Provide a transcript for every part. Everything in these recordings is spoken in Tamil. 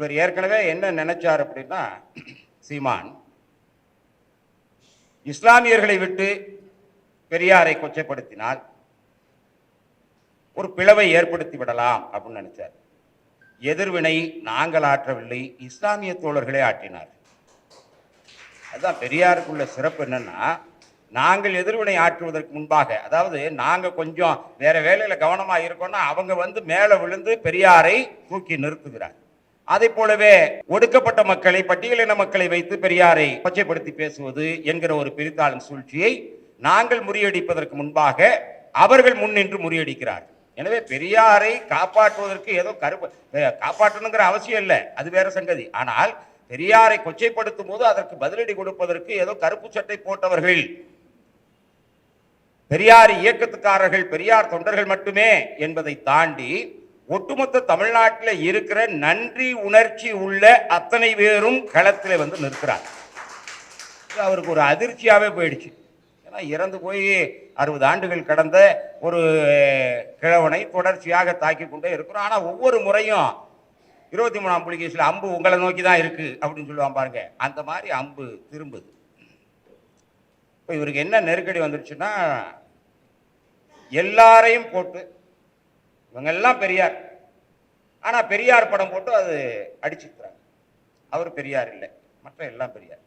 இவர் ஏற்கனவே என்ன நினைச்சார் அப்படின்னா சீமான் இஸ்லாமியர்களை விட்டு பெரியாரை கொச்சைப்படுத்தினால் ஒரு பிளவை ஏற்படுத்தி விடலாம் அப்படின்னு நினைச்சார். எதிர்வினை நாங்கள் ஆற்றவில்லை இஸ்லாமிய தோழர்களே ஆற்றினார் அதுதான் பெரியாருக்குள்ள சிறப்பு என்னன்னா நாங்கள் எதிர்வினை ஆற்றுவதற்கு முன்பாக அதாவது நாங்கள் கொஞ்சம் வேற வேலையில் கவனமாக இருக்கோம்னா அவங்க வந்து மேலே விழுந்து பெரியாரை தூக்கி நிறுத்துகிறார் அதை போலவே ஒடுக்கப்பட்ட மக்களை பட்டியலின மக்களை வைத்து பெரியாரை கொச்சைப்படுத்தி பேசுவது என்கிற ஒரு பிரித்தாளும் சூழ்ச்சியை நாங்கள் முறியடிப்பதற்கு முன்பாக அவர்கள் முன்னின்று முறியடிக்கிறார். எனவே பெரியாரை காப்பாற்றுவதற்கு ஏதோ கருப்பு காப்பாற்றணுங்கிற அவசியம் இல்லை. அது வேற சங்கதி. ஆனால் பெரியாரை கொச்சைப்படுத்தும் போது அதற்கு பதிலடி கொடுப்பதற்கு ஏதோ கருப்பு சட்டை போட்டவர்கள் பெரியார் இயக்கத்துக்காரர்கள் பெரியார் தொண்டர்கள் மட்டுமே என்பதை தாண்டி ஒட்டுமொத்த தமிழ்நாட்டில் இருக்கிற நன்றி உணர்ச்சி உள்ள அத்தனை பேரும் களத்தில் வந்து நிற்கிறார். அவருக்கு ஒரு அதிர்ச்சியாகவே போயிடுச்சு. ஏன்னா இறந்து போய் அறுபது ஆண்டுகள் கடந்த ஒரு கிழவனை தொடர்ச்சியாக தாக்கி கொண்டே இருக்கிறோம். ஆனால் ஒவ்வொரு முறையும் இருபத்தி மூணாம் புலிகேசில் அம்பு உங்களை நோக்கி தான் இருக்குது அப்படின்னு சொல்லுவான் பாருங்க. அந்த மாதிரி அம்பு திரும்புது. இப்போ இவருக்கு என்ன நெருக்கடி வந்துருச்சுன்னா எல்லாரையும் போட்டு இவங்கெல்லாம் பெரியார். ஆனால் பெரியார் படம் போட்டு அது அடிச்சுக்கிறாங்க. அவர் பெரியார் இல்லை. மற்ற எல்லாம் பெரியார்.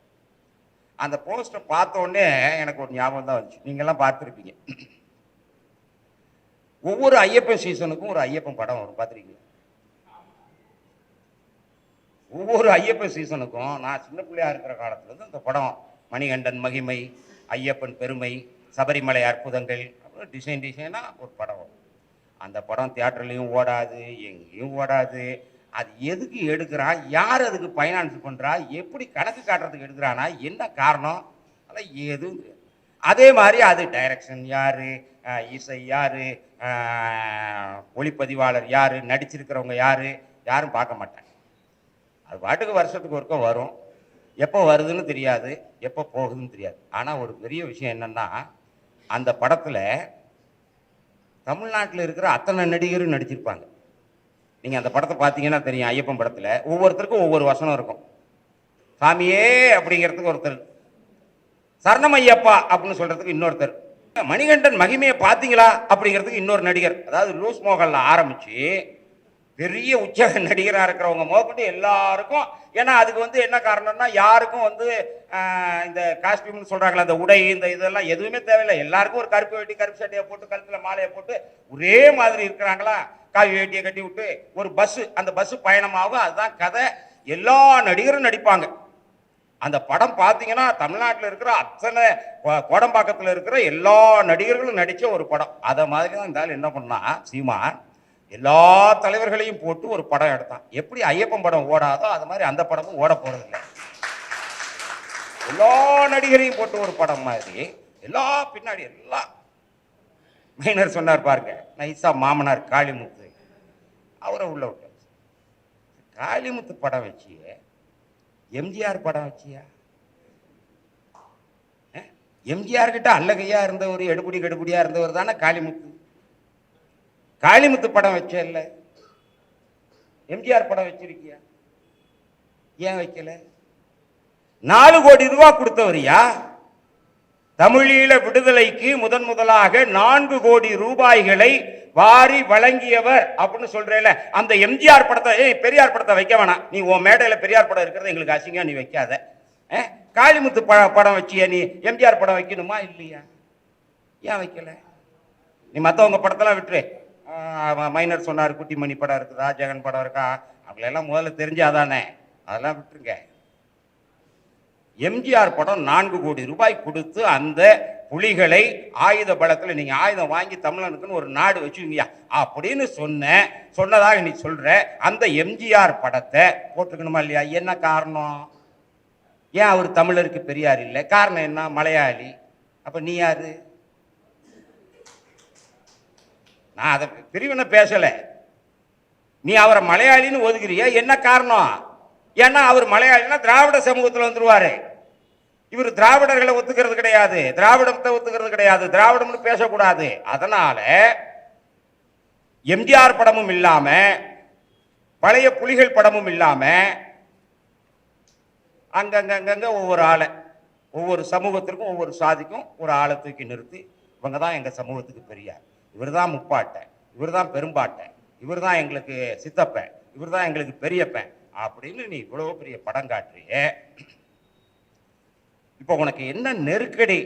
அந்த போஸ்டர் பார்த்த உடனே எனக்கு ஒரு ஞாபகம் தான் வந்துச்சு. நீங்கள்லாம் பார்த்துருப்பீங்க. ஒவ்வொரு ஐயப்பன் சீசனுக்கும் ஒரு ஐயப்பன் படம் வரும். பார்த்துருக்கீங்க ஒவ்வொரு ஐயப்பன் சீசனுக்கும் நான் சின்ன பிள்ளையா இருக்கிற காலத்துலேருந்து இந்த படம் மணிகண்டன் மகிமை ஐயப்பன் பெருமை சபரிமலை அற்புதங்கள் அப்புறம் டிசைன் டிசைனாக ஒரு படம் வரும். அந்த படம் தியேட்டர்லேயும் ஓடாது எங்கேயும் ஓடாது. அது எதுக்கு எடுக்கிறான் யார் அதுக்கு ஃபைனான்ஸ் பண்ணுறா எப்படி கணக்கு காட்டுறதுக்கு எடுக்கிறானா? என்ன காரணம்? அதெல்லாம் எதுவும் அதே மாதிரி அது டைரக்ஷன் யார்? இசை யார்? ஒளிப்பதிவாளர் யார்? நடிச்சிருக்கிறவங்க யார்? யாரும் பார்க்க மாட்டாங்க. அது பாட்டுக்கு வருஷத்துக்கு ஒருக்க வரும். எப்போ வருதுன்னு தெரியாது. எப்போ போகுதுன்னு தெரியாது. ஆனால் ஒரு பெரிய விஷயம் என்னன்னா அந்த படத்தில் தமிழ்நாட்டில் இருக்கிற அத்தனை நடிகரும் நடிச்சிருப்பாங்க. நீங்கள் அந்த படத்தை பார்த்தீங்கன்னா தெரியும் ஐயப்பன் படத்தில். ஒவ்வொருத்தருக்கும் ஒவ்வொரு வசனம் இருக்கும். சாமியே அப்படிங்கிறதுக்கு ஒருத்தர். சரணம் ஐயப்பா அப்படின்னு சொல்கிறதுக்கு இன்னொருத்தர். மணிகண்டன் மகிமையை பார்த்தீங்களா அப்படிங்கிறதுக்கு இன்னொரு நடிகர். அதாவது லூஸ் மோகனில் ஆரம்பித்து பெரிய உச்ச நடிகராக இருக்கிறவங்க முதற்கொண்டு எல்லாருக்கும் ஏன்னா அதுக்கு வந்து என்ன காரணம்னா யாருக்கும் வந்து இந்த காஸ்டியூம்னு சொல்கிறாங்களே அந்த உடை இந்த இதெல்லாம் எதுவுமே தேவையில்லை. எல்லாருக்கும் ஒரு கருப்பு வேட்டி கருப்பு சட்டையை போட்டு கழுத்தில் மாலையை போட்டு ஒரே மாதிரி இருக்கிறாங்களா? காவி வேட்டியை கட்டி விட்டு ஒரு பஸ்ஸு அந்த பஸ்ஸு பயணமாகும். அதுதான் கதை. எல்லா நடிகரும் நடிப்பாங்க. அந்த படம் பார்த்தீங்கன்னா தமிழ்நாட்டில் இருக்கிற அத்தனை கோ- கோடம்பாக்கத்தில் இருக்கிற எல்லா நடிகர்களும் நடித்த ஒரு படம். அதை மாதிரி தான் இருந்தாலும் என்ன பண்ணால் சீமான் எல்லா தலைவர்களையும் போட்டு ஒரு படம் எடுத்தான். எப்படி ஐயப்பன் படம் ஓடாதோ அது மாதிரி அந்த படமும் ஓட போகிறதில்லை எல்லா நடிகரையும் போட்டு ஒரு படம் மாதிரி எல்லா பின்னாடி எல்லாம் மைனர் சொன்னார் பாருங்க நைசா மாமனார் காளிமுத்து. அவரை உள்ள விட்டார் காளிமுத்து படம் வச்சியே எம்ஜிஆர் படம் வச்சியா? எம்ஜிஆர் கிட்ட அல்லகையா இருந்தவர் எடுபடி கெடுபடியா இருந்தவர் தானே காளிமுத்து. காளிமுத்து படம் வச்ச இல்லை எம்ஜிஆர் படம் வச்சிருக்கியா? ஏன் வைக்கல? நாலு கோடி ரூபாய் கொடுத்தவரியா? தமிழீழ விடுதலைக்கு முதன் முதலாக நான்கு கோடி ரூபாய்களை வாரி வழங்கியவர் அப்படின்னு சொல்றேல அந்த எம்ஜிஆர் படத்தை ஏய் பெரியார் படத்தை வைக்க வேணாம். நீ உன் மேடையில் பெரியார் படம் இருக்கிறது எங்களுக்கு அசிங்கம் நீ வைக்காத. காளிமுத்து ப படம் வச்சிய நீ. எம்ஜிஆர் படம் வைக்கணுமா இல்லையா? ஏன் வைக்கல? நீ மற்றவங்க படத்தெல்லாம் விட்டுரு. மைனர் சொன்னார் குட்டிமணி படம் இருக்குதா ஜெகன் படம் இருக்கா? அவங்களெல்லாம் முதல்ல தெரிஞ்சாதானே அதெல்லாம் விட்டுருங்க. எம்ஜிஆர் படம் நான்கு கோடி ரூபாய் கொடுத்து அந்த புலிகளை ஆயுத பலத்தில் நீங்கள் ஆயுதம் வாங்கி தமிழனுக்குன்னு ஒரு நாடு வச்சுக்கீங்க. அப்படின்னு சொன்ன சொன்னதாக நீ சொல்கிற அந்த எம்ஜிஆர் படத்தை போட்டுக்கணுமா இல்லையா? என்ன காரணம்? ஏன் அவர் தமிழருக்கு பெரியார் இல்லை? காரணம் என்ன? மலையாளி. அப்போ நீ யாரு? நான் அதை பிரிவினை பேசலை. நீ அவரை மலையாளின்னு ஒதுக்குறிய என்ன காரணம்? ஏன்னா அவர் மலையாளினா திராவிட சமூகத்தில் வந்துருவாரு. இவர் திராவிடர்களை ஒத்துக்கிறது கிடையாது திராவிடத்தை ஒத்துக்கிறது கிடையாது திராவிடம்னு பேசக்கூடாது. அதனால எம்ஜிஆர் படமும் இல்லாம பழைய புலிகள் படமும் இல்லாம அங்கங்கங்க ஒவ்வொரு ஆளை ஒவ்வொரு சமூகத்திற்கும் ஒவ்வொரு சாதிக்கும் ஒரு ஆளை தூக்கி நிறுத்தி இவங்க தான் எங்கள் சமூகத்துக்கு பெரியார். இவர் தான் முப்பாட்டை இவர் தான் பெரும்பாட்டை இவர் தான் எங்களுக்கு சித்தப்பன் இவர் தான் எங்களுக்கு பெரியப்பன் அப்படின்னு நீ இவ்வளோ பெரிய படம் காட்டுறிய. இப்போ உனக்கு என்ன நெருக்கடி?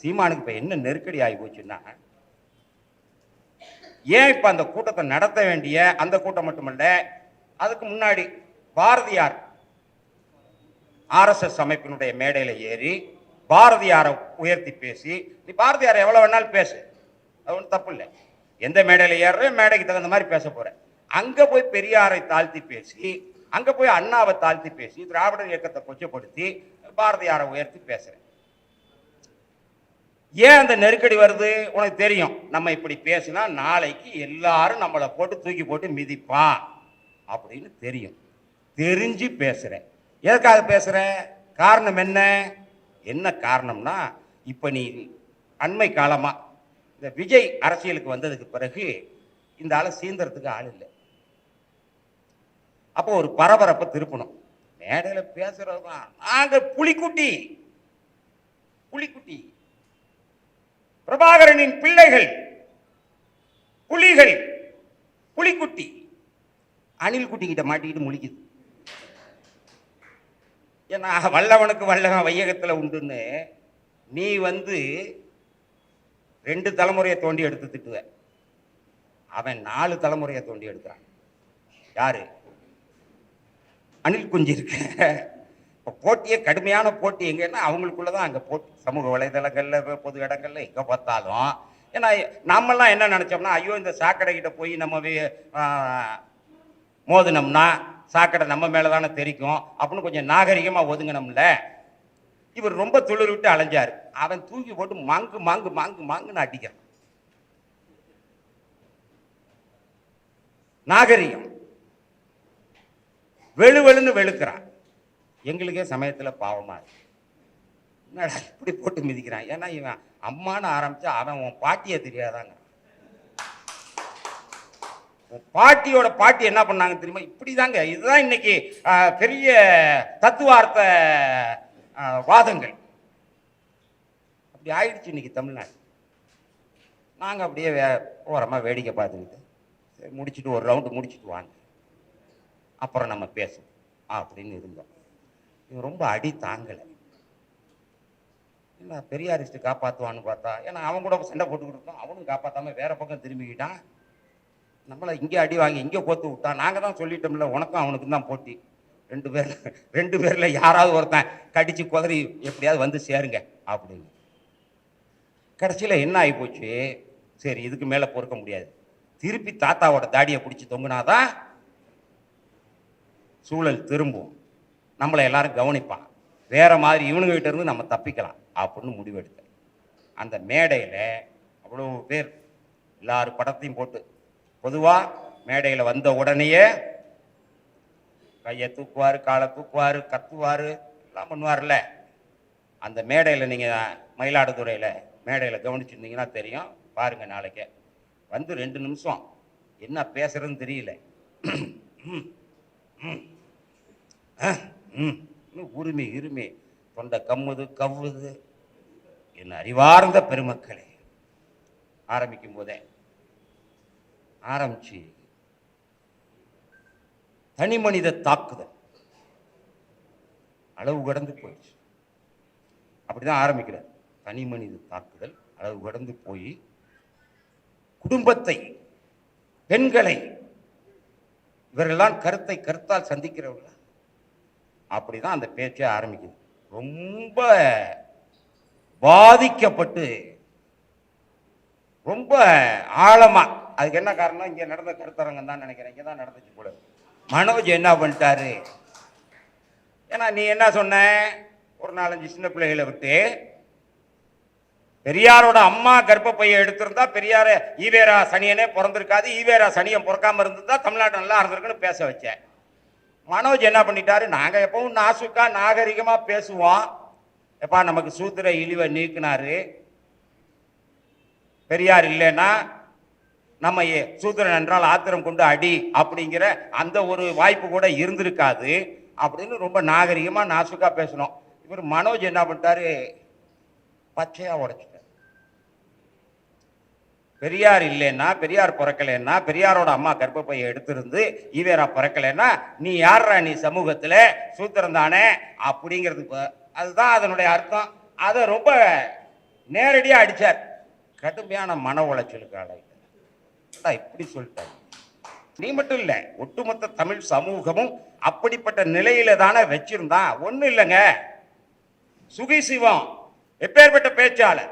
சீமானுக்கு இப்போ என்ன நெருக்கடி ஆகி போச்சுன்னா ஏன் இப்போ அந்த கூட்டத்தை நடத்த வேண்டிய? அந்த கூட்டம் மட்டுமல்ல அதுக்கு முன்னாடி பாரதியார் ஆர்எஸ்எஸ் அமைப்பினுடைய மேடையில் ஏறி பாரதியாரை உயர்த்தி பேசி நீ பாரதியார் எவ்வளோ வேணாலும் பேசு. அது ஒன்றும் தப்பு இல்லை. எந்த மேடையில் ஏறுற மேடைக்கு தகுந்த மாதிரி பேச போற அங்கே போய் பெரியாரை தாழ்த்தி பேசி அங்கே போய் அண்ணாவை தாழ்த்தி பேசி திராவிடர் இயக்கத்தை கொச்சப்படுத்தி பாரதியாரை உயர்த்தி பேசுறேன். ஏன் அந்த நெருக்கடி வருது? உனக்கு தெரியும். நம்ம இப்படி பேசினா நாளைக்கு எல்லாரும் நம்மளை போட்டு தூக்கி போட்டு மிதிப்பான் அப்படின்னு தெரியும். தெரிஞ்சு பேசுறேன். எதுக்காக பேசுற காரணம் என்ன? என்ன காரணம்னா இப்போ நீ அண்மை காலமா இந்த விஜய் அரசியலுக்கு வந்ததுக்கு பிறகு இந்த ஆளை சீந்தறதுக்கு ஆள் இல்லை. அப்போ ஒரு பரபரப்பை திருப்பணும். மேடையில் பேசுறது தான் நாங்கள் புலிக்குட்டி புலிக்குட்டி பிரபாகரனின் பிள்ளைகள் புலிகள் புலிக்குட்டி. அணில் குட்டிக்கிட்ட மாட்டிக்கிட்டு முழிக்குது. ஏன்னா வல்லவனுக்கு வல்லவன் வையகத்தில் உண்டுன்னு நீ வந்து ரெண்டு தலைமுறையை தோண்டி எடுத்து திட்டுவேன். அவன் நாலு தலைமுறையை தோண்டி எடுக்கிறான். யாரு? அணில் குஞ்சு இருக்கு. இப்போ போட்டியே கடுமையான போட்டி. எங்கன்னா அவங்களுக்குள்ள தான் அங்கே போட்டி. சமூக வலைதளங்களில் பொது இடங்கள்ல எங்கே பார்த்தாலும். ஏன்னா நாமெல்லாம் என்ன நினச்சோம்னா ஐயோ இந்த சாக்கடை கிட்ட போய் நம்ம மோதினோம்னா சாக்கடை நம்ம மேலே தானே தெரிக்கும். அப்படின்னு கொஞ்சம் நாகரிகமாக ஒதுங்கினோம்ல இவர் ரொம்ப துளிர் விட்டு அலைஞ்சார். அவன் தூக்கி போட்டு மாங்கு மாங்கு மாங்கு மாங்குன்னு அடிக்கிறான். நாகரிகம். வெளு வெளுன்னு வெளுக்கிறான். எங்களுக்கே சமயத்தில் பாவமாக இருக்கு. என்னடா இப்படி போட்டு மிதிக்கிறான்? ஏன்னா இவன் அம்மான்னு ஆரம்பிச்சா அவன் உன் பாட்டியை தெரியாதாங்க. உன் பாட்டியோட பாட்டி என்ன பண்ணாங்க தெரியுமா? இப்படிதாங்க. இதுதான் இன்னைக்கு பெரிய தத்துவார்த்த வாதங்கள். அப்படி ஆயிடுச்சு இன்னைக்கு தமிழ்நாடு. நாங்கள் அப்படியே வே ஓரமாக வேடிக்கை பார்த்துக்கிட்டு சரி முடிச்சுட்டு ஒரு ரவுண்டு முடிச்சுட்டு வாங்க. அப்புறம் நம்ம பேசுவோம் அப்படின்னு இருந்தோம். இவன் ரொம்ப அடி தாங்கலை. இல்லை பெரியாரிஸ்ட்டு காப்பாற்றுவான்னு பார்த்தா ஏன்னா அவன் கூட சண்டை போட்டுக்கிட்டு இருக்கோம் அவனும் காப்பாற்றாமல் வேறு பக்கம் திரும்பிக்கிட்டான். நம்மளை இங்கே அடி வாங்கி இங்கே கோத்து விட்டான். நாங்கள் தான் சொல்லிட்டோம்ல உனக்கும் அவனுக்கும் தான் போட்டி. ரெண்டு பேர் ரெண்டு பேரில் யாராவது ஒருத்தன் கடித்து குதறி எப்படியாவது வந்து சேருங்க அப்படின்னு. கடைசியில் என்ன ஆகி போச்சு? சரி இதுக்கு மேலே பொறுக்க முடியாது. திருப்பி தாத்தாவோட தாடியை பிடிச்சி தொங்குனாதான் சூழல் திரும்பும். நம்மளை எல்லாரும் கவனிப்பான். வேற மாதிரி இவனுங்ககிட்ட இருந்து நம்ம தப்பிக்கலாம் அப்படின்னு முடிவெடுத்தேன். அந்த மேடையில் அவ்வளோ பேர் எல்லாரும் படத்தையும் போட்டு பொதுவாக மேடையில் வந்த உடனேயே கையை தூக்குவார் காலை தூக்குவார் கத்துவார் எல்லாம் பண்ணுவார்ல அந்த மேடையில் நீங்கள் மயிலாடுதுறையில் மேடையில் கவனிச்சிருந்தீங்கன்னா தெரியும். பாருங்கள் நாளைக்கே. வந்து ரெண்டு நிமிஷம். என்ன பேசுகிறதுன்னு தெரியல. உரிமை இன்னும் உரிமை. தொண்டை கம்முது கவ்வுது. என் அறிவார்ந்த பெருமக்களே. ஆரம்பிக்கும் போதே. ஆரம்பிச்சு தனி மனித தாக்குதல். அளவு கடந்து போயிடுச்சு. அப்படிதான் ஆரம்பிக்கிறார். தனி மனித தாக்குதல் அளவு கடந்து போய் குடும்பத்தை பெண்களை இவரெல்லாம் கருத்தை கருத்தால் சந்திக்கிறவர்களா? அப்படிதான் அந்த பேச்சே ஆரம்பிக்குது. ரொம்ப பாதிக்கப்பட்டு ரொம்ப ஆழமாக அதுக்கு என்ன காரணம்? இங்கே நடந்த கருத்தரங்கம் தான் நினைக்கிறேன். இங்கே தான் நடந்துச்சு போல மனோஜ் என்ன பண்ணிட்டாரு? ஏன்னா நீ என்ன சொன்ன? ஒரு நாலஞ்சு சின்ன பிள்ளைகளை விட்டு பெரியாரோட அம்மா கர்ப்பப்பையை எடுத்திருந்தா பெரியார ஈவேரா சனியனே பிறந்திருக்காது ஈவேரா சனியன் பிறக்காம இருந்திருந்தா தமிழ்நாடு நல்லா இருந்திருக்குன்னு பேச வச்சேன். மனோஜ் என்ன பண்ணிட்டாரு? நாங்கள் எப்பவும் நாசுக்கா நாகரிகமா பேசுவோம். எப்பா நமக்கு சூத்திர இழிவை நீக்கினாரு. பெரியார் இல்லைன்னா நம்ம ஏ- சூத்திரன் என்றால் ஆத்திரம் கொண்டு அடி அப்படிங்கிற அந்த ஒரு வாய்ப்பு கூட இருந்திருக்காது அப்படின்னு ரொம்ப நாகரிகமாக நாசுக்காக பேசணும். இவர் மனோஜ் என்ன பண்ணிட்டாரு? பச்சையாக உடைச்சிட்டார். பெரியார் இல்லைன்னா பெரியார் பிறக்கலைன்னா பெரியாரோட அம்மா கர்ப்பப்பையை எடுத்திருந்து ஈவேரா பிறக்கலைன்னா நீ யாரா நீ சமூகத்தில்? சூத்திரம் தானே? அப்படிங்கிறது அதுதான் அதனுடைய அர்த்தம். அதை ரொம்ப நேரடியாக அடித்தார் கடுமையான மன உளைச்சலுக்கு நான் இப்படி சொல்லிட்டேன் நீ மட்டும் இல்லை ஒட்டுமொத்த தமிழ் சமூகமும் அப்படிப்பட்ட நிலையில தானே வச்சிருந்தான் ஒன்றும் இல்லைங்க. சுகி சிவம் எப்பேற்பட்ட பேச்சாளர்?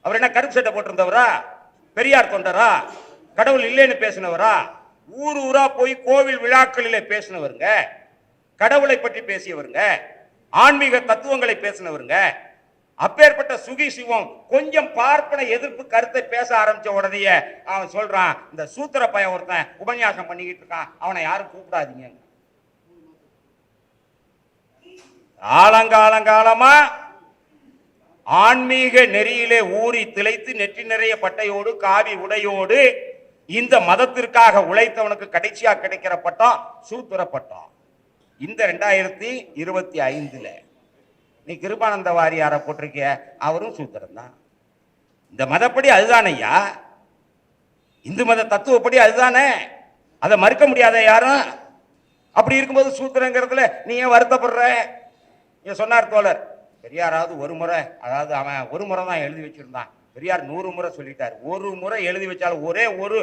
அவர் என்ன கருப்பு சட்டை போட்டிருந்தவரா? பெரியார் தொண்டரா? கடவுள் இல்லைன்னு பேசினவரா? ஊர் ஊரா போய் கோவில் விழாக்களிலே பேசினவருங்க. கடவுளை பற்றி பேசியவருங்க. ஆன்மீக தத்துவங்களை பேசினவருங்க. அப்பேற்பட்ட சுகி சிவம் கொஞ்சம் பார்ப்பன எதிர்ப்பு கருத்தை பேச ஆரம்பிச்ச உடனேயே அவன் சொல்றான் இந்த சூத்திர பையன் ஒருத்தன் உபன்யாசம் பண்ணிக்கிட்டு இருக்கான் அவனை யாரும் கூப்பிடாதீங்க. ஆலங்காலங்காலமா ஆன்மீக நெறியிலே ஊறி திளைத்து நெற்றி நிறைய பட்டையோடு காவி உடையோடு இந்த மதத்திற்காக உழைத்தவனுக்கு கடைசியா கிடைக்கிற பட்டம் சூத்திர பட்டம். இந்த ரெண்டாயிரத்தி இருபத்தி ஐந்துல. நீ கிருபானந்த வாரியாரை போட்டிருக்கிய அவரும் சூத்திரம் தான் இந்த மதப்படி அதுதானே ஐயா? இந்து மத தத்துவப்படி அதுதானே? அதை மறுக்க முடியாத யாரும்? அப்படி இருக்கும்போது சூத்திரங்கிறதுல நீ ஏன் வருத்தப்படுற? நீ சொன்னார் தோழர் பெரியாராவது ஒரு முறை அதாவது அவன் ஒரு முறை தான் எழுதி வச்சிருந்தான். பெரியார் நூறு முறை சொல்லிட்டார். ஒரு முறை எழுதி வச்சாலும் ஒரே ஒரு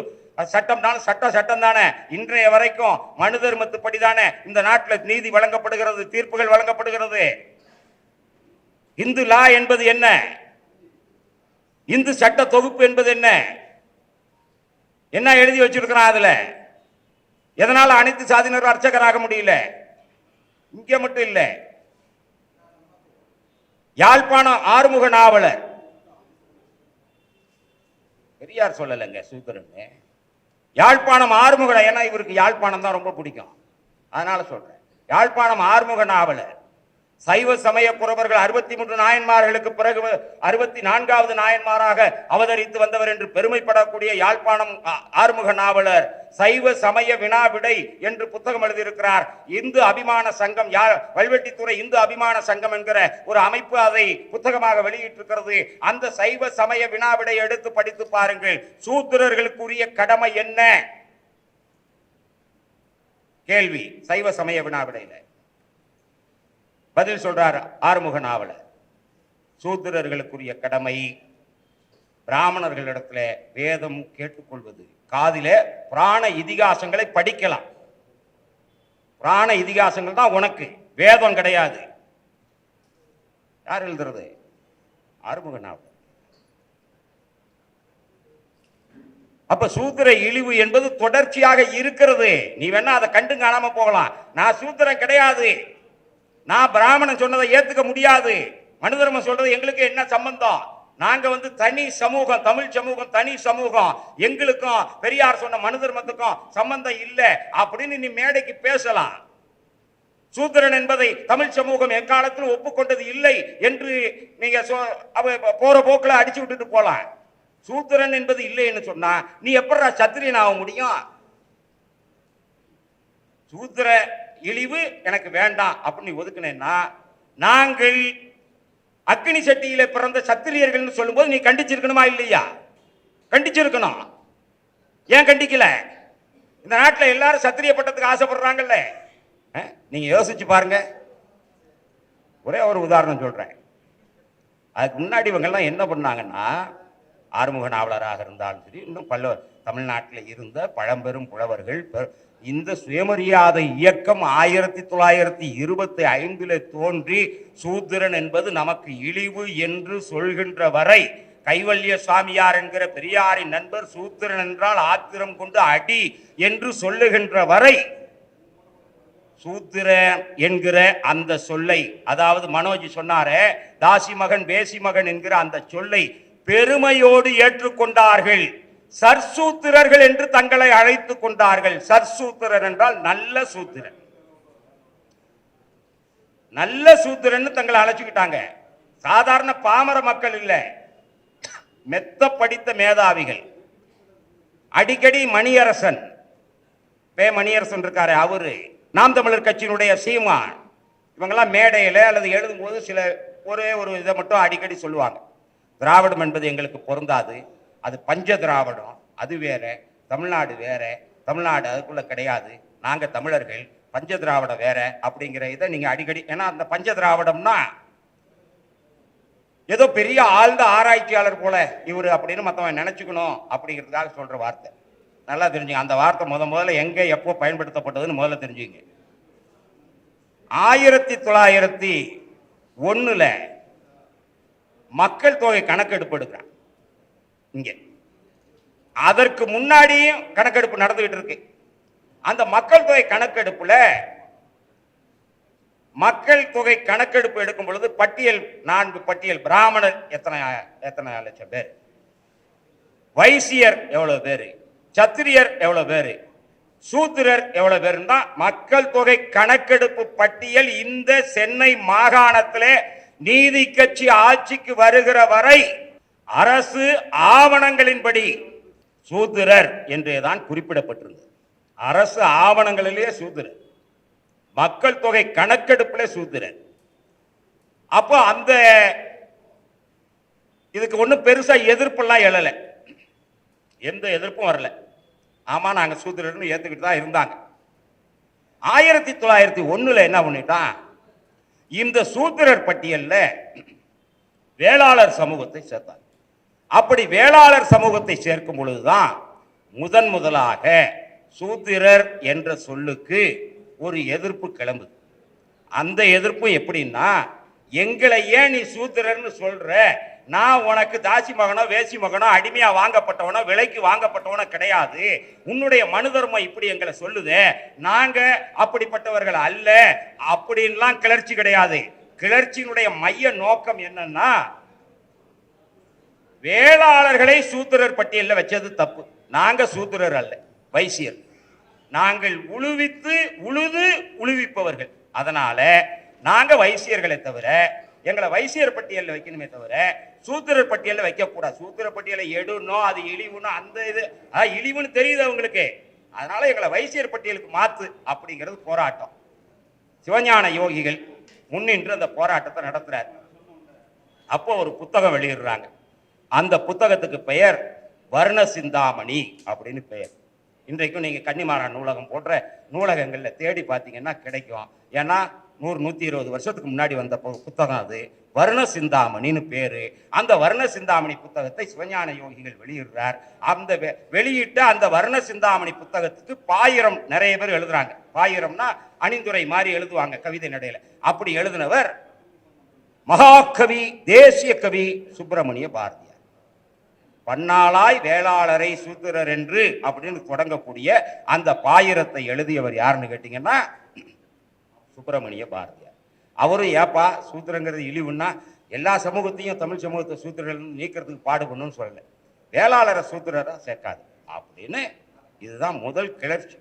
சட்டம்னாலும் சட்டம் சட்டம் தானே இன்றைய வரைக்கும் மனு தர்மத்துப்படி தானே இந்த நாட்டில் நீதி வழங்கப்படுகிறது தீர்ப்புகள் வழங்கப்படுகிறது. இந்து லா என்பது என்ன? இந்து சட்ட தொகுப்பு என்பது என்ன? என்ன எழுதி வச்சிருக்கிறான் அதுல? எதனால் அனைத்து சாதியினரும் அர்ச்சகராக முடியல? இங்கே மட்டும் இல்லை. யாழ்ப்பாணம் ஆறுமுக நாவலர். பெரியார் சொல்லலைங்க சூக்கரன் யாழ்ப்பாணம் ஆறுமுக ஏன்னா இவருக்கு யாழ்ப்பாணம் தான் ரொம்ப பிடிக்கும். அதனால சொல்றேன். யாழ்ப்பாணம் ஆறுமுக நாவலர். சைவ சமய குறவர்கள் அறுபத்தி மூன்று நாயன்மார்களுக்கு பிறகு அறுபத்தி நான்காவது நாயன்மாராக அவதரித்து வந்தவர் என்று பெருமைப்படக்கூடிய யாழ்ப்பாணம் ஆறுமுக நாவலர் சைவ சமய வினா விடை என்று புத்தகம் எழுதியிருக்கிறார். இந்து அபிமான சங்கம் யார் வல்வெட்டித்துறை இந்து அபிமான சங்கம் என்கிற ஒரு அமைப்பு அதை புத்தகமாக வெளியிட்டிருக்கிறது. அந்த சைவ சமய வினா விடை எடுத்து படித்து பாருங்கள். சூத்திரர்களுக்குரிய கடமை என்ன? கேள்வி. சைவ சமய வினாவிடையில பதில் சொல்றார் ஆறுமுக நாவலர். சூத்திரர்களுக்குரிய கடமை பிராமணர்களிடத்துல வேதம் கேட்டுக்கொள்வது. காதில புராண இதிகாசங்களை படிக்கலாம். புராண இதிகாசங்கள் தான் உனக்கு வேதம் கிடையாது. யார் எழுதுறது? ஆறுமுக நாவலர். அப்ப சூத்திர இழிவு என்பது தொடர்ச்சியாக இருக்கிறது. நீ வேணா அதை கண்டு காணாம போகலாம். நான் சூத்திரம் கிடையாது. நான் பிராமணன் சொன்னதை ஏத்துக்க முடியாது. மனு தர்மம் சொல்றது எங்களுக்கு என்ன சம்பந்தம்? நாங்க வந்து தனி சமூகம் தமிழ் சமூகம் தனி சமூகம். எங்களுக்கும் பெரியார் சொன்ன மனு தர்மத்துக்கும் சம்பந்தம் இல்லை. அப்படின்னு நீ மேடைக்கு பேசலாம். சூத்திரன் என்பதை தமிழ் சமூகம் எக்காலத்திலும் ஒப்புக்கொண்டது இல்லை என்று நீங்க சொ- போற போக்கில் அடிச்சு விட்டுட்டு போலாம். சூத்திரன் என்பது இல்லைன்னு சொன்னா நீ எப்படா சத்திரியன் ஆக முடியும்? சூத்திர இழிவு எனக்கு வேண்டாம் அப்படின்னு ஒதுக்கினேன்னா ஒதுக்குனேன்னா நாங்கள் அக்னி சட்டியில பிறந்த சத்திரியர்கள்னு சொல்லும்போது நீ கண்டிச்சிருக்கணுமா இல்லையா? கண்டிச்சிருக்கணும். ஏன் கண்டிக்கல? இந்த நாட்டில் எல்லாரும் சத்திரிய பட்டத்துக்கு ஆசைப்படுறாங்கல்ல. அஹ், நீங்க யோசிச்சு பாருங்க. ஒரே ஒரு உதாரணம் சொல்றேன். அதுக்கு முன்னாடி இவங்கெல்லாம் என்ன பண்ணாங்கன்னா ஆறுமுக நாவலராக இருந்தாலும் சரி இன்னும் பல்ல தமிழ்நாட்டில் இருந்த பழம்பெரும் புலவர்கள் இந்த சுயமரியாதை இயக்கம் ஆயிரத்தி தொள்ளாயிரத்தி இருபத்தி ஐந்தில் தோன்றி சூத்திரன் என்பது நமக்கு இழிவு என்று சொல்கின்ற வரை கைவல்ய சுவாமியார் என்கிற பெரியாரின் நண்பர் சூத்திரன் என்றால் ஆத்திரம் கொண்டு அடி என்று சொல்லுகின்ற வரை சூத்திர என்கிற அந்த சொல்லை அதாவது மனோஜ் சொன்னாரே தாசி மகன் பேசி மகன் என்கிற அந்த சொல்லை பெருமையோடு ஏற்றுக்கொண்டார்கள். சர்சூத்திரர்கள் என்று தங்களை அழைத்துக் கொண்டார்கள். சர்சூத்திரர் என்றால் நல்ல சூத்திரன். நல்ல சூத்திரன்னு தங்களை அழைச்சுக்கிட்டாங்க. சாதாரண பாமர மக்கள் இல்ல. மெத்த படித்த மேதாவிகள். அடிக்கடி மணியரசன். பே மணியரசன் இருக்காரு அவரு. நாம் தமிழர் கட்சியினுடைய சீமான். இவங்கெல்லாம் மேடையில் அல்லது எழுதும்போது சில ஒரே ஒரு இதை மட்டும் அடிக்கடி சொல்லுவாங்க. திராவிடம் என்பது எங்களுக்கு பொருந்தாது. அது பஞ்ச திராவிடம் அது வேற தமிழ்நாடு வேற தமிழ்நாடு அதுக்குள்ள கிடையாது. நாங்கள் தமிழர்கள் பஞ்ச திராவிடம் வேற அப்படிங்கிற இதை நீங்கள் அடிக்கடி ஏன்னா அந்த பஞ்ச திராவிடம்னா ஏதோ பெரிய ஆழ்ந்த ஆராய்ச்சியாளர் போல இவர் அப்படின்னு மற்றவன் நினச்சிக்கணும் அப்படிங்கிறதுக்காக சொல்கிற வார்த்தை. நல்லா தெரிஞ்சுங்க. அந்த வார்த்தை முத முதல்ல எங்கே எப்போ பயன்படுத்தப்பட்டதுன்னு முதல்ல தெரிஞ்சுங்க. ஆயிரத்தி தொள்ளாயிரத்தி ஒன்றில் மக்கள் தொகை கணக்கெடுப்பு எடுக்கிறான் இங்கே. அதற்கு முன்னாடியும் கணக்கெடுப்பு நடந்துகிட்டு இருக்கு. அந்த மக்கள் தொகை கணக்கெடுப்புல மக்கள் தொகை கணக்கெடுப்பு எடுக்கும் பொழுது பட்டியல் நான்கு பட்டியல் பிராமணர் எத்தனை எத்தனை லட்சம் பேர்? வைசியர் எவ்வளவு பேர்? சத்திரியர் எவ்வளவு பேரு? சூத்திரர் எவ்வளவு பேர் தான் மக்கள் தொகை கணக்கெடுப்பு பட்டியல் இந்த சென்னை மாகாணத்திலே நீதி கட்சி ஆட்சிக்கு வருகிற வரை அரசு ஆவணங்களின்படி சூத்திரர் என்றேதான் குறிப்பிடப்பட்டிருந்தது. அரசு ஆவணங்களிலேயே சூத்திரர். மக்கள் தொகை கணக்கெடுப்பில் சூத்திரர். அப்போ அந்த இதுக்கு ஒன்றும் பெருசாக எதிர்ப்பெல்லாம் எழலை. எந்த எதிர்ப்பும் வரல. ஆமாம் நாங்கள் சூத்திரர்னு ஏற்றுக்கிட்டு தான் இருந்தாங்க. ஆயிரத்தி தொள்ளாயிரத்தி ஒன்றில் என்ன பண்ணிட்டான் இந்த சூத்திரர் பட்டியலில் வேளாளர் சமூகத்தை சேர்த்தார் அப்படி வேளாளர் சமூகத்தை சேர்க்கும் பொழுதுதான் முதன் முதலாக சூத்திரர் என்ற சொல்லுக்கு ஒரு எதிர்ப்பு கிளம்புது. அந்த எதிர்ப்பு எப்படின்னா எங்களை ஏன் நீ சூத்திரர்னு சொல்ற நான் உனக்கு தாசி மகனோ வேசி மகனோ அடிமையா வாங்கப்பட்டவனோ விலைக்கு வாங்கப்பட்டவனோ கிடையாது. உன்னுடைய மனு தர்மம் இப்படி எங்களை சொல்லுதே. நாங்க அப்படிப்பட்டவர்கள் அல்ல. அப்படின்லாம் கிளர்ச்சி கிடையாது. கிளர்ச்சியினுடைய மைய நோக்கம் என்னன்னா வேளாளர்களை சூத்திரர் பட்டியலில் வச்சது தப்பு. நாங்கள் சூத்திரர் அல்ல வைசியர். நாங்கள் உழுவித்து உழுது உழுவிப்பவர்கள். அதனால நாங்கள் வைசியர்களை தவிர எங்களை வைசியர் பட்டியலில் வைக்கணுமே தவிர சூத்திரர் பட்டியலில் வைக்கக்கூடாது. சூத்திரர் பட்டியலை எடுனோ அது இழிவுனோ அந்த இது அதான் இழிவுன்னு தெரியுது அவங்களுக்கு அதனால எங்களை வைசியர் பட்டியலுக்கு மாத்து அப்படிங்கிறது போராட்டம். சிவஞான யோகிகள் முன்னின்று அந்த போராட்டத்தை நடத்துறாரு. அப்போ ஒரு புத்தகம் வெளியிடுறாங்க. அந்த புத்தகத்துக்கு பெயர் வர்ண சிந்தாமணி அப்படின்னு பெயர். இன்றைக்கும் நீங்கள் கன்னிமாரா நூலகம் போன்ற நூலகங்களில் தேடி பார்த்தீங்கன்னா கிடைக்கும். ஏன்னா நூறு நூற்றி இருபது வருஷத்துக்கு முன்னாடி வந்த பு- புத்தகம் அது. வர்ண சிந்தாமணின்னு பேர். அந்த வர்ண சிந்தாமணி புத்தகத்தை சிவஞான யோகிகள் வெளியிடுறார். அந்த வெ- வெளியிட்ட அந்த வர்ண சிந்தாமணி புத்தகத்துக்கு பாயிரம் நிறைய பேர் எழுதுறாங்க. பாயிரம்னா அணிந்துரை மாதிரி எழுதுவாங்க கவிதை நடையில். அப்படி எழுதினவர் மகாகவி தேசிய கவி சுப்பிரமணிய பாரதி. பன்னாளாய் வேளாளரை சூத்திரர் என்று அப்படின்னு தொடங்கக்கூடிய அந்த பாயிரத்தை எழுதியவர் யாருன்னு கேட்டிங்கன்னா சுப்பிரமணிய பாரதியார். அவரும் ஏப்பா சூத்திரங்கிறது இழிவுன்னா எல்லா சமூகத்தையும் தமிழ் சமூகத்தை சூத்திரர்கள் நீக்கிறதுக்கு பாடுபடணும்னு சொல்லலை. வேளாளரை சூத்திரராக சேர்க்காது. அப்படின்னு இதுதான் முதல் கிளர்ச்சி.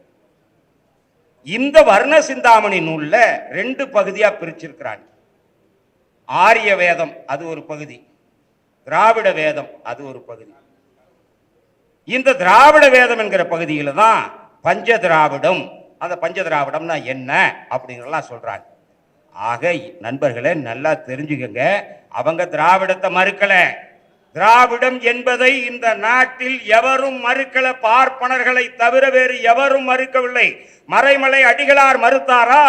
இந்த வர்ண சிந்தாமணி நூலில் ரெண்டு பகுதியாக பிரிச்சிருக்கிறாங்க. ஆரிய வேதம் அது ஒரு பகுதி. திராவிட வேதம் அது ஒரு பகுதி. இந்த திராவிட வேதம் என்கிற பகுதியில் தான் பஞ்ச திராவிடம். அந்த பஞ்ச திராவிடம்னா என்ன அப்படிங்கிறலாம் சொல்கிறாங்க ஆக நண்பர்களே நல்லா தெரிஞ்சுக்கங்க. அவங்க திராவிடத்தை மறுக்கலை. திராவிடம் என்பதை இந்த நாட்டில் எவரும் மறுக்கல. பார்ப்பனர்களை தவிர வேறு எவரும் மறுக்கவில்லை. மறைமலை அடிகளார் மறுத்தாரா?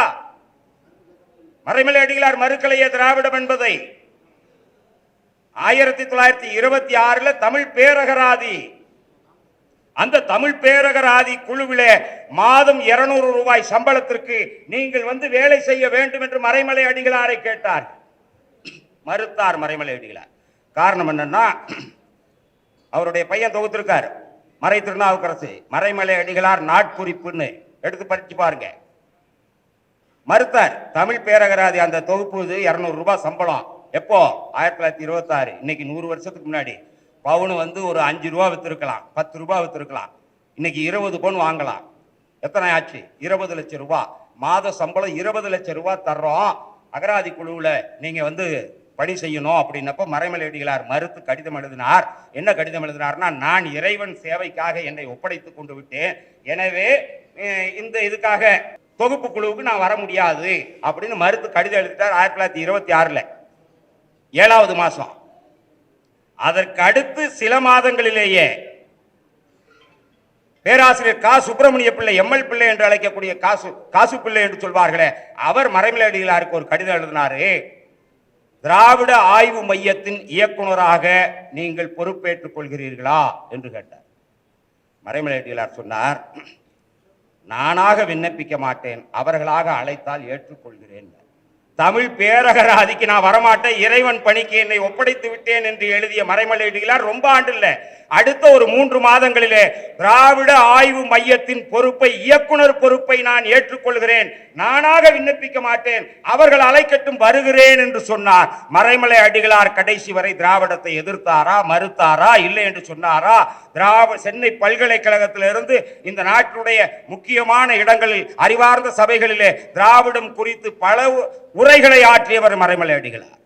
மறைமலை அடிகளார் மறுக்கலையே திராவிடம் என்பதை. ஆயிரத்தி தொள்ளாயிரத்தி இருபத்தி ஆறுல தமிழ் பேரகராதி. அந்த தமிழ் பேரகராதி குழுவிலே மாதம் 200 ரூபாய் சம்பளத்திற்கு நீங்கள் வந்து வேலை செய்ய வேண்டும் என்று மறைமலை அடிகளாரை கேட்டார். மறுத்தார் மறைமலை அடிகளார். காரணம் என்னன்னா அவருடைய பையன் தொகுத்திருக்கார். மறை திருநாவுக்கரசு மறைமலை அடிகளார் நாட்குறிப்புன்னு. எடுத்து படிச்சு பாருங்க. மறுத்தார் தமிழ் பேரகராதி அந்த தொகுப்பு இது இருநூறு ரூபாய் சம்பளம். எப்போ? ஆயிரத்தி தொள்ளாயிரத்தி இருபத்தாறு. இன்னைக்கு நூறு வருஷத்துக்கு முன்னாடி. பவுன் வந்து ஒரு அஞ்சு ரூபா வித்திருக்கலாம். பத்து ரூபா விற்றுருக்கலாம் இன்னைக்கு இருபது பவுன் வாங்கலாம். எத்தனை ஆச்சு? இருபது லட்சம் ரூபா. மாத சம்பளம் இருபது லட்சம் ரூபா தர்றோம். அகராதி குழுவில் நீங்கள் வந்து பணி செய்யணும் அப்படின்னப்ப மறைமலையடிகளார் மறுத்து கடிதம் எழுதினார். என்ன கடிதம் எழுதினார்னா நான் இறைவன் சேவைக்காக என்னை ஒப்படைத்து கொண்டு விட்டேன். எனவே இந்த இதுக்காக தொகுப்பு குழுவுக்கு நான் வர முடியாது. அப்படின்னு மறுத்து கடிதம் எழுதிட்டார் ஆயிரத்தி தொள்ளாயிரத்தி இருபத்தி ஆறில். ஏழாவது மாதம் அதற்கு அடுத்து சில மாதங்களிலேயே பேராசிரியர் கா. சுப்பிரமணிய பிள்ளை எம்எல் பிள்ளை என்று அழைக்கக்கூடிய காசு காசு பிள்ளை என்று சொல்வார்களே அவர் மறைமலடிகளாருக்கு ஒரு கடிதம் எழுதினாரு. திராவிட ஆய்வு மையத்தின் இயக்குனராக நீங்கள் பொறுப்பேற்றுக் கொள்கிறீர்களா என்று கேட்டார். மறைமலடிகளார் சொன்னார் நானாக விண்ணப்பிக்க மாட்டேன் அவர்களாக அழைத்தால் ஏற்றுக்கொள்கிறேன் தமிழ் பேரகராதிக்கு நான் வரமாட்டேன். இறைவன் பணிக்கு என்னை ஒப்படைத்து விட்டேன் என்று எழுதிய மறைமலையடிகளார் ரொம்ப ஆண்டு இல்ல. அடுத்த ஒரு மூன்று மாதங்களிலே திராவிட ஆய்வு மையத்தின் பொறுப்பை இயக்குனர் பொறுப்பை நான் ஏற்றுக்கொள்கிறேன். நானாக விண்ணப்பிக்க மாட்டேன். அவர்கள் அலைக்கட்டும் வருகிறேன் என்று சொன்னார். மறைமலை அடிகளார் கடைசி வரை திராவிடத்தை எதிர்த்தாரா மறுத்தாரா இல்லை என்று சொன்னாரா? திராவிட சென்னை பல்கலைக்கழகத்திலிருந்து இந்த நாட்டினுடைய முக்கியமான இடங்களில் அறிவார்ந்த சபைகளிலே திராவிடம் குறித்து பல உரைகளை ஆற்றியவர் மறைமலை அடிகளார்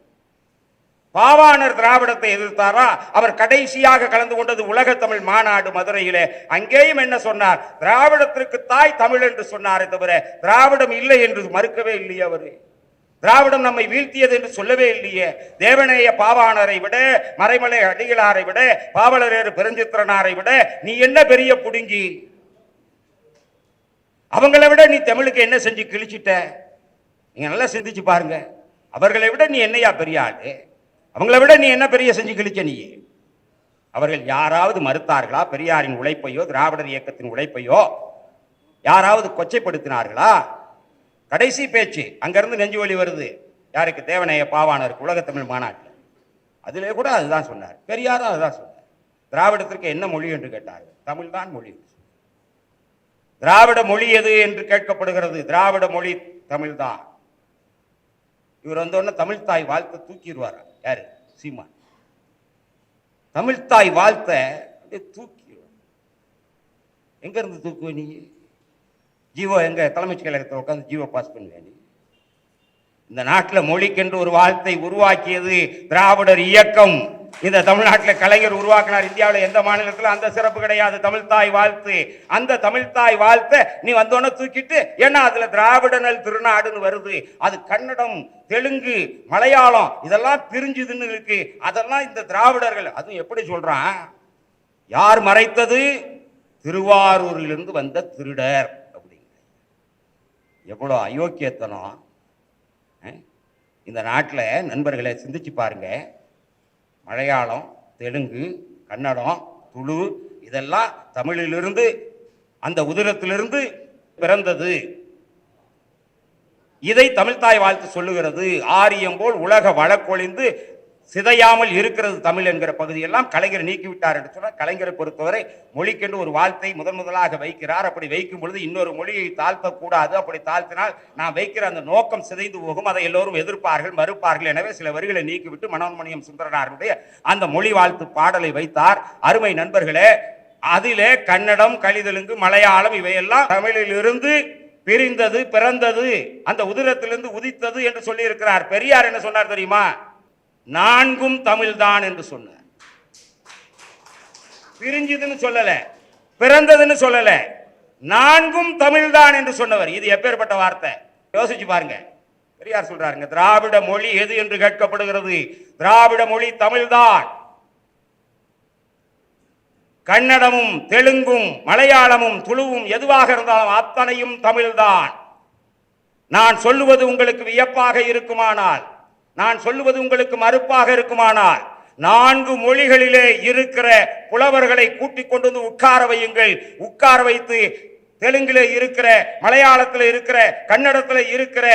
பாவாணர் திராவிடத்தை எதிர்த்தாரா? அவர் கடைசியாக கலந்து கொண்டது உலக தமிழ் மாநாடு மதுரையிலே. அங்கேயும் என்ன சொன்னார்? திராவிடத்திற்கு தாய் தமிழ் என்று சொன்னாரே தவிர திராவிடம் இல்லை என்று மறுக்கவே இல்லையே அவரு. திராவிடம் நம்மை வீழ்த்தியது என்று சொல்லவே இல்லையே. தேவநேய பாவாணரை விட மறைமலை அடிகளாரை விட பாவலரேறு பெருஞ்சித்திரனாரை விட நீ என்ன பெரிய புடுங்கி? அவங்கள விட நீ தமிழுக்கு என்ன செஞ்சு கிழிச்சிட்ட? நீங்கள் நல்லா சிந்திச்சு பாருங்க. அவர்களை விட நீ என்னையா பெரிய ஆளு? அவங்கள விட நீ என்ன பெரிய செஞ்சு கிழிச்ச நீ? அவர்கள் யாராவது மறுத்தார்களா? பெரியாரின் உழைப்பையோ திராவிடர் இயக்கத்தின் உழைப்பையோ? யாராவது கொச்சைப்படுத்தினார்களா? கடைசி பேச்சு அங்கேருந்து நெஞ்சு வலி வருது. யாருக்கு? தேவனைய பாவானருக்கு உலகத்தமிழ் மாநாட்டில். அதிலே கூட அதுதான் சொன்னார். பெரியாரும் அதுதான் சொன்னார். திராவிடத்திற்கு என்ன மொழி என்று கேட்டார்கள் தமிழ் தான் மொழி. திராவிட மொழி எது என்று கேட்கப்படுகிறது? திராவிட மொழி தமிழ்தான் இவர் வந்தோடனே தமிழ் தாய் வாழ்த்தை தூக்கிடுவாரா. யாரு? சீமான். தமிழ் தாய் வாழ்த்த அப்படியே தூக்கிடுவார். எங்க இருந்து தூக்குவ நீ? ஜீவோ எங்க தலைமைச் கழகத்தில் உட்காந்து ஜீவோ பாஸ் பண்ணுவேன் நீ? இந்த நாட்டில் மொழிக்கென்று ஒரு வாழ்த்தை உருவாக்கியது திராவிடர் இயக்கம். இந்த தமிழ்நாட்டில் கலைஞர் உருவாக்கினார் இந்தியாவில் எந்த மாநிலத்தில் அந்த சிறப்பு கிடையாது. தமிழ் தாய் வாழ்த்து. அந்த தமிழ் தாய் வாழ்த்த நீ வந்தோன்னே தூக்கிட்டு ஏன்னா அதில் திராவிடனல் திருநாடுன்னு வருது. அது கன்னடம் தெலுங்கு மலையாளம் இதெல்லாம் பிரிஞ்சுதுன்னு இருக்கு. அதெல்லாம் இந்த திராவிடர்கள் அதுவும் எப்படி சொல்கிறான் யார் மறைத்தது? திருவாரூரிலிருந்து வந்த திருடர் அப்படிங்கிற எவ்வளோ அயோக்கியத்தனம். இந்த நாட்டில் நண்பர்களை சிந்திச்சு பாருங்க. மலையாளம் தெலுங்கு கன்னடம் துளு இதெல்லாம் தமிழிலிருந்து அந்த உதிரத்திலிருந்து பிறந்தது. இதை தமிழ்த்தாய் வாழ்த்து சொல்லுகிறது. ஆரியம் போல் உலக வழக்கொழிந்து சிதையாமல் இருக்கிறது தமிழ் என்கிற பகுதியெல்லாம் கலைஞர் நீக்கிவிட்டார் என்று சொன்னால் கலைஞரை பொறுத்தவரை மொழிக்கென்று ஒரு வாழ்த்தை முதன் முதலாக வைக்கிறார். அப்படி வைக்கும் பொழுது இன்னொரு மொழியை தாழ்த்தக்கூடாது. அப்படி தாழ்த்தினால் நான் வைக்கிற அந்த நோக்கம் சிதைந்து போகும். அதை எல்லோரும் எதிர்ப்பார்கள் மறுப்பார்கள். எனவே சில வரிகளை நீக்கிவிட்டு மனோன்மணியம் சுந்தரனாருடைய அந்த மொழி வாழ்த்து பாடலை வைத்தார். அருமை நண்பர்களே அதிலே கன்னடம் கலிதெலுங்கு மலையாளம் இவையெல்லாம் தமிழிலிருந்து பிரிந்தது பிறந்தது அந்த உதிரத்திலிருந்து உதித்தது என்று சொல்லி இருக்கிறார் பெரியார் என்ன சொன்னார் தெரியுமா? நான்கும் தமிழ்தான் என்று சொன்னார் பிரிஞ்சதுன்னு சொல்லல பிறந்ததுன்னு சொல்லல நான்கும் தமிழ்தான் என்று சொன்னவர். இது எப்பேற்பட்ட வார்த்தை? யோசிச்சு பாருங்க. பெரியார் சொல்றாருங்க திராவிட மொழி எது என்று கேட்கப்படுகிறது? திராவிட மொழி தமிழ்தான். கன்னடமும் தெலுங்கும் மலையாளமும் துளுவும் எதுவாக இருந்தாலும் அத்தனையும் தமிழ்தான். நான் சொல்லுவது உங்களுக்கு வியப்பாக இருக்குமானால் நான் சொல்லுவது உங்களுக்கு மறுப்பாக இருக்குமானால் நான்கு மொழிகளிலே இருக்கிற புலவர்களை கூட்டிக் கொண்டு வந்து உட்கார வையுங்கள். உட்கார வைத்து தெலுங்கில் இருக்கிற மலையாளத்தில் இருக்கிற கன்னடத்தில் இருக்கிற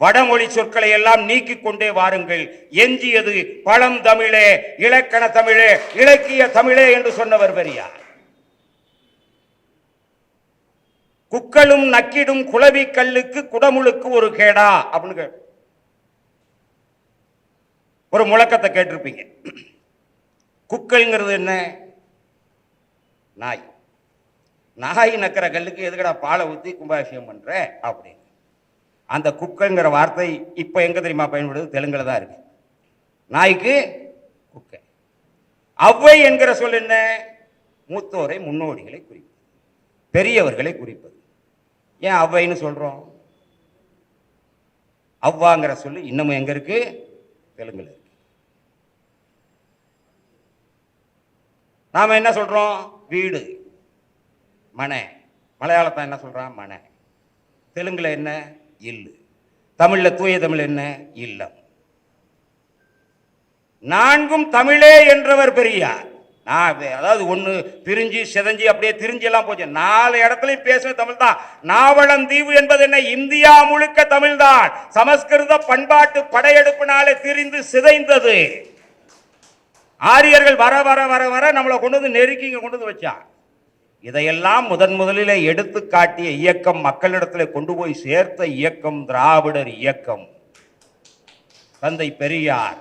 வடமொழி சொற்களை எல்லாம் நீக்கிக் கொண்டே வாருங்கள். எஞ்சியது பழம் தமிழே இலக்கண தமிழே இலக்கிய தமிழே என்று சொன்னவர் பெரியார் குக்களும் நக்கிடும் குளவி கல்லுக்கு குடமுழுக்கு ஒரு கேடா அப்படின்னு ஒரு முழக்கத்தை கேட்டிருப்பீங்க. குக்கள்ங்கிறது என்ன? நாய். நாய் நக்கிற கல்லுக்கு எதுக்கடா பாலை ஊற்றி கும்பாபிஷேகம் பண்ணுற அப்படின்னு. அந்த குக்கைங்கிற வார்த்தை இப்போ எங்கே தெரியுமா பயன்படுது? தெலுங்கில் தான் இருக்கு. நாய்க்கு குக்கை. ஔவை என்கிற சொல் என்ன? மூத்தோரை முன்னோடிகளை குறிப்பது. பெரியவர்களை குறிப்பது. ஏன் ஔவைன்னு சொல்கிறோம் அவ்வாங்கிற சொல்லு இன்னமும் எங்கே இருக்குது தெலுங்கில் இருக்கு. நாம் என்ன சொல்கிறோம் வீடு. மனை. மலையாளத்தை என்ன சொல்கிறான் மனை. தெலுங்கில் என்ன? இல்லு. தமிழில் தூய தமிழ் என்ன? இல்லம். நான்கும் தமிழே என்றவர் பெரியார். நான் அதாவது ஒன்று பிரிஞ்சு சிதஞ்சு அப்படியே திரிஞ்சு எல்லாம் போச்சு. நாலு இடத்துலையும் பேசுன தமிழ் தான் நாவலந்தீவு என்பது என்ன? இந்தியா முழுக்க தமிழ்தான். சமஸ்கிருத பண்பாட்டு படையெடுப்பினாலே திரிந்து சிதைந்தது. ஆரியர்கள் வர வர வர வர நம்மளை கொண்டு வந்து நெருக்கி இங்கே கொண்டு வந்து வச்சா. இதையெல்லாம் முதன் முதலில் எடுத்து காட்டிய இயக்கம் மக்களிடத்தில் கொண்டு போய் சேர்த்த இயக்கம் திராவிடர் இயக்கம். தந்தை பெரியார்.